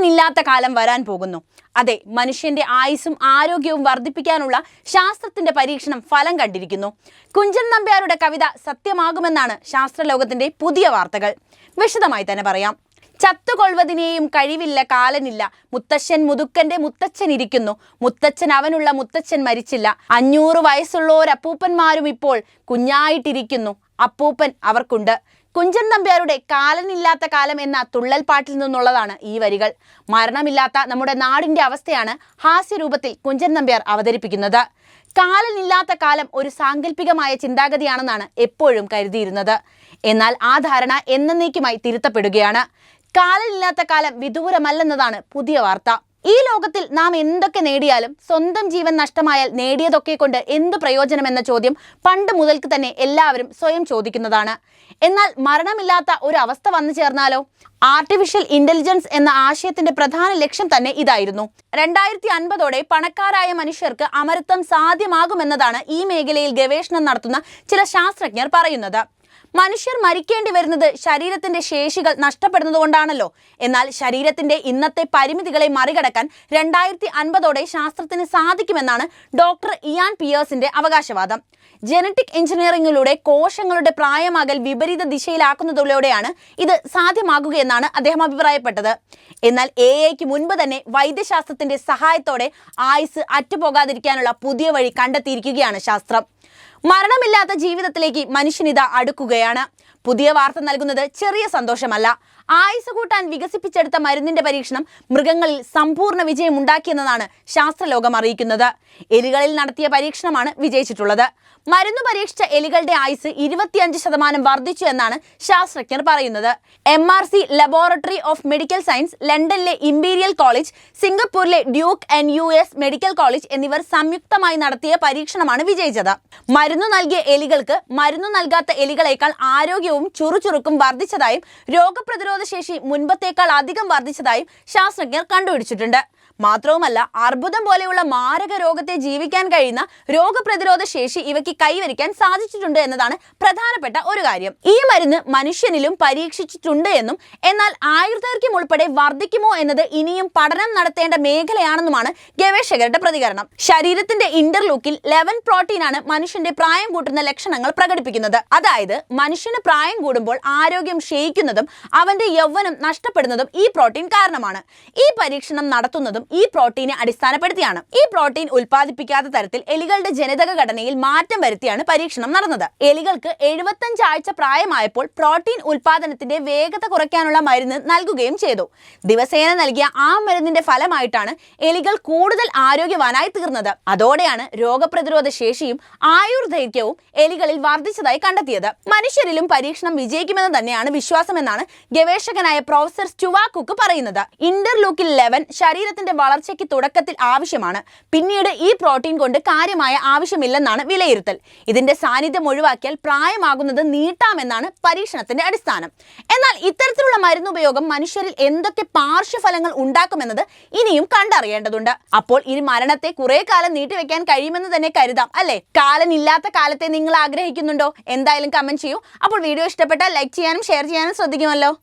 കാലനില്ലാത്ത കാലം വരാൻ പോകുന്നു. അതെ മനുഷ്യന്റെ ആയുസ്സും ആരോഗ്യവും വർദ്ധിപ്പിക്കാനുള്ള ശാസ്ത്രത്തിന്റെ പരീക്ഷണം ഫലം കണ്ടിരിക്കുന്നു. കുഞ്ചൻ നമ്പ്യാരുടെ കവിത സത്യമാകുമെന്നാണ് ശാസ്ത്രലോകത്തിന്റെ പുതിയ വാർത്തകൾ. വിശദമായി തന്നെ പറയാം. ചത്തുകൊള്ളുവതിനെയും കഴിവില്ല കാലനില്ല. മുത്തശ്ശൻ മുതുക്കന്റെ മുത്തച്ഛൻ ഇരിക്കുന്നു. മുത്തച്ഛൻ അവനുള്ള മുത്തച്ഛൻ മരിച്ചില്ല. അഞ്ഞൂറ് വയസ്സുള്ളോരപ്പൂപ്പന്മാരും ഇപ്പോൾ കുഞ്ഞായിട്ടിരിക്കുന്നു. അപ്പൂപ്പൻ അവർക്കുണ്ട്. കുഞ്ചൻ നമ്പ്യാരുടെ കാലനില്ലാത്ത കാലം എന്ന തുള്ളൽ പാട്ടിൽ നിന്നുള്ളതാണ് ഈ വരികൾ. മരണമില്ലാത്ത നമ്മുടെ നാടിന്റെ അവസ്ഥയാണ് ഹാസ്യരൂപത്തിൽ കുഞ്ചൻ നമ്പ്യാർ അവതരിപ്പിക്കുന്നത്. കാലനില്ലാത്ത കാലം ഒരു സാങ്കല്പികമായ ചിന്താഗതിയാണെന്നാണ് എപ്പോഴും കരുതിയിരുന്നത്. എന്നാൽ ആ ധാരണ എന്നേക്കുമായി തിരുത്തപ്പെടുകയാണ്. കാലനില്ലാത്ത കാലം വിദൂരമല്ലെന്നതാണ് പുതിയ വാർത്ത. ഈ ലോകത്തിൽ നാം എന്തൊക്കെ നേടിയാലും സ്വന്തം ജീവൻ നഷ്ടമായാൽ നേടിയതൊക്കെ കൊണ്ട് എന്ത് പ്രയോജനം എന്ന ചോദ്യം പണ്ട് മുതൽക്ക് തന്നെ എല്ലാവരും സ്വയം ചോദിക്കുന്നതാണ്. എന്നാൽ മരണമില്ലാത്ത ഒരു അവസ്ഥ വന്നു ചേർന്നാലോ? ആർട്ടിഫിഷ്യൽ ഇന്റലിജൻസ് എന്ന ആശയത്തിന്റെ പ്രധാന ലക്ഷ്യം തന്നെ ഇതായിരുന്നു. രണ്ടായിരത്തി അൻപതോടെ പണക്കാരായ മനുഷ്യർക്ക് അമരത്വം സാധ്യമാകുമെന്നതാണ് ഈ മേഖലയിൽ ഗവേഷണം നടത്തുന്ന ചില ശാസ്ത്രജ്ഞർ പറയുന്നത്. മനുഷ്യർ മരിക്കേണ്ടി വരുന്നത് ശരീരത്തിന്റെ ശേഷികൾ നഷ്ടപ്പെടുന്നതുകൊണ്ടാണല്ലോ. എന്നാൽ ശരീരത്തിന്റെ ഇന്നത്തെ പരിമിതികളെ മറികടക്കാൻ രണ്ടായിരത്തി അൻപതോടെ ശാസ്ത്രത്തിന് സാധിക്കുമെന്നാണ് ഡോക്ടർ ഇയാൻ പിയേഴ്സിന്റെ അവകാശവാദം. ജനറ്റിക് എഞ്ചിനീയറിംഗിലൂടെ കോശങ്ങളുടെ പ്രായമാകൽ വിപരീത ദിശയിലാക്കുന്നതിലൂടെയാണ് ഇത് സാധ്യമാകുകയെന്നാണ് അദ്ദേഹം അഭിപ്രായപ്പെട്ടത്. എന്നാൽ എ ഐക്ക് മുൻപ് തന്നെ വൈദ്യശാസ്ത്രത്തിന്റെ സഹായത്തോടെ ആയുസ് അറ്റുപോകാതിരിക്കാനുള്ള പുതിയ വഴി കണ്ടെത്തിയിരിക്കുകയാണ് ശാസ്ത്രം. മരണമില്ലാത്ത ജീവിതത്തിലേക്ക് മനുഷ്യനിത അടുക്കുകയാണ്. പുതിയ വാർത്ത നൽകുന്നത് ചെറിയ സന്തോഷമല്ല. ആയുസ് കൂട്ടാൻ വികസിപ്പിച്ചെടുത്ത മരുന്നിന്റെ പരീക്ഷണം മൃഗങ്ങളിൽ സമ്പൂർണ വിജയം ഉണ്ടാക്കിയെന്നതാണ് ശാസ്ത്രലോകം അറിയിക്കുന്നത്. എലികളിൽ നടത്തിയ പരീക്ഷണമാണ് വിജയിച്ചിട്ടുള്ളത്. മരുന്ന് പരീക്ഷിച്ച എലികളുടെ ആയുസ് ഇരുപത്തിയഞ്ച് ശതമാനം വർദ്ധിച്ചു എന്നാണ് ശാസ്ത്രജ്ഞർ പറയുന്നത്. M R C laboratory of medical science ലണ്ടനിലെ imperial college സിംഗപ്പൂരിലെ duke N U S medical college എന്നിവർ സംയുക്തമായി നടത്തിയ പരീക്ഷണമാണ് വിജയിച്ചത്. മരുന്ന് നൽകിയ എലികൾക്ക് മരുന്ന് നൽകാത്ത എലികളേക്കാൾ ആരോഗ്യവും ചുറുചുറുക്കും വർദ്ധിച്ചതായും രോഗപ്രതിരോധ ശേഷി മുൻപത്തേക്കാൾ അധികം വർദ്ധിച്ചതായും ശാസ്ത്രജ്ഞർ കണ്ടുപിടിച്ചിട്ടുണ്ട്. മാത്രവുമല്ല അർബുദം പോലെയുള്ള മാരക രോഗത്തെ ജീവിക്കാൻ കഴിയുന്ന രോഗപ്രതിരോധ ശേഷി ഇവയ്ക്ക് കൈവരിക്കാൻ സാധിച്ചിട്ടുണ്ട് എന്നതാണ് പ്രധാനപ്പെട്ട ഒരു കാര്യം. ഈ മരുന്ന് മനുഷ്യനിലും പരീക്ഷിച്ചിട്ടുണ്ട് എന്നും എന്നാൽ ആയുർദൈർഘ്യം ഉൾപ്പെടെ വർദ്ധിക്കുമോ എന്നത് ഇനിയും പഠനം നടത്തേണ്ട മേഖലയാണെന്നുമാണ് ഗവേഷകരുടെ പ്രതികരണം. ശരീരത്തിന്റെ ഇന്റർലൂക്കിൽ ലെവൻ പ്രോട്ടീനാണ് മനുഷ്യന്റെ പ്രായം കൂട്ടുന്ന ലക്ഷണങ്ങൾ പ്രകടിപ്പിക്കുന്നത്. അതായത് മനുഷ്യന് പ്രായം കൂടുമ്പോൾ ആരോഗ്യം ക്ഷയിക്കുന്നതും അവന്റെ യൗവനം നഷ്ടപ്പെടുന്നതും ഈ പ്രോട്ടീൻ കാരണമാണ്. ഈ പരീക്ഷണം നടത്തുന്നതും ഈ പ്രോട്ടീനെ അടിസ്ഥാനപ്പെടുത്തിയാണ് ഈ പ്രോട്ടീൻ ഉൽപ്പാദിപ്പിക്കാത്ത തരത്തിൽ എലികളുടെ ജനിതക ഘടനയിൽ മാറ്റം വരുത്തിയാണ് പരീക്ഷണം നടന്നത്. എലികൾക്ക് എഴുപത്തഞ്ച് ആഴ്ച പ്രായമായപ്പോൾ പ്രോട്ടീൻ ഉൽപാദനത്തിന്റെ വേഗത കുറയ്ക്കാനുള്ള മരുന്ന് നൽകുകയും ചെയ്തു. ദിവസേന നൽകിയ ആ മരുന്നിന്റെ ഫലമായിട്ടാണ് എലികൾ കൂടുതൽ ആരോഗ്യവാനായി തീർന്നത്. അതോടെയാണ് രോഗപ്രതിരോധ ശേഷിയും ആയുർദൈർഘ്യവും എലികളിൽ വർദ്ധിച്ചതായി കണ്ടെത്തിയത്. മനുഷ്യരിലും പരീക്ഷണം വിജയിക്കുമെന്ന് തന്നെയാണ് വിശ്വാസമെന്നാണ് ഗവേഷകനായ പ്രൊഫസർ സ്റ്റുവാ കുക്ക് പറയുന്നത്. ഇന്റർലൂക്കിൽ ലെവൻ ശരീരത്തിന്റെ വളർച്ചയ്ക്ക് തുടക്കത്തിൽ ആവശ്യമാണ്. പിന്നീട് ഈ പ്രോട്ടീൻ കൊണ്ട് കാര്യമായ ആവശ്യമില്ലെന്നാണ് വിലയിരുത്തൽ. ഇതിന്റെ സാന്നിധ്യം ഒഴിവാക്കിയാൽ പ്രായമാകുന്നത് നീട്ടാമെന്നാണ് പരീക്ഷണത്തിന്റെ അടിസ്ഥാനം. എന്നാൽ ഇത്തരത്തിലുള്ള മരുന്നുപയോഗം മനുഷ്യരിൽ എന്തൊക്കെ പാർശ്വഫലങ്ങൾ ഉണ്ടാക്കുമെന്നത് ഇനിയും കണ്ടറിയേണ്ടതുണ്ട്. അപ്പോൾ ഇനി മരണത്തെ കുറെ കാലം നീട്ടിവെക്കാൻ കഴിയുമെന്ന് തന്നെ കരുതാം അല്ലെ? കാലനില്ലാത്ത കാലത്തെ നിങ്ങൾ ആഗ്രഹിക്കുന്നുണ്ടോ? എന്തായാലും കമന്റ് ചെയ്യൂ. അപ്പോൾ വീഡിയോ ഇഷ്ടപ്പെട്ടാൽ ലൈക്ക് ചെയ്യാനും ഷെയർ ചെയ്യാനും ശ്രദ്ധിക്കുമല്ലോ.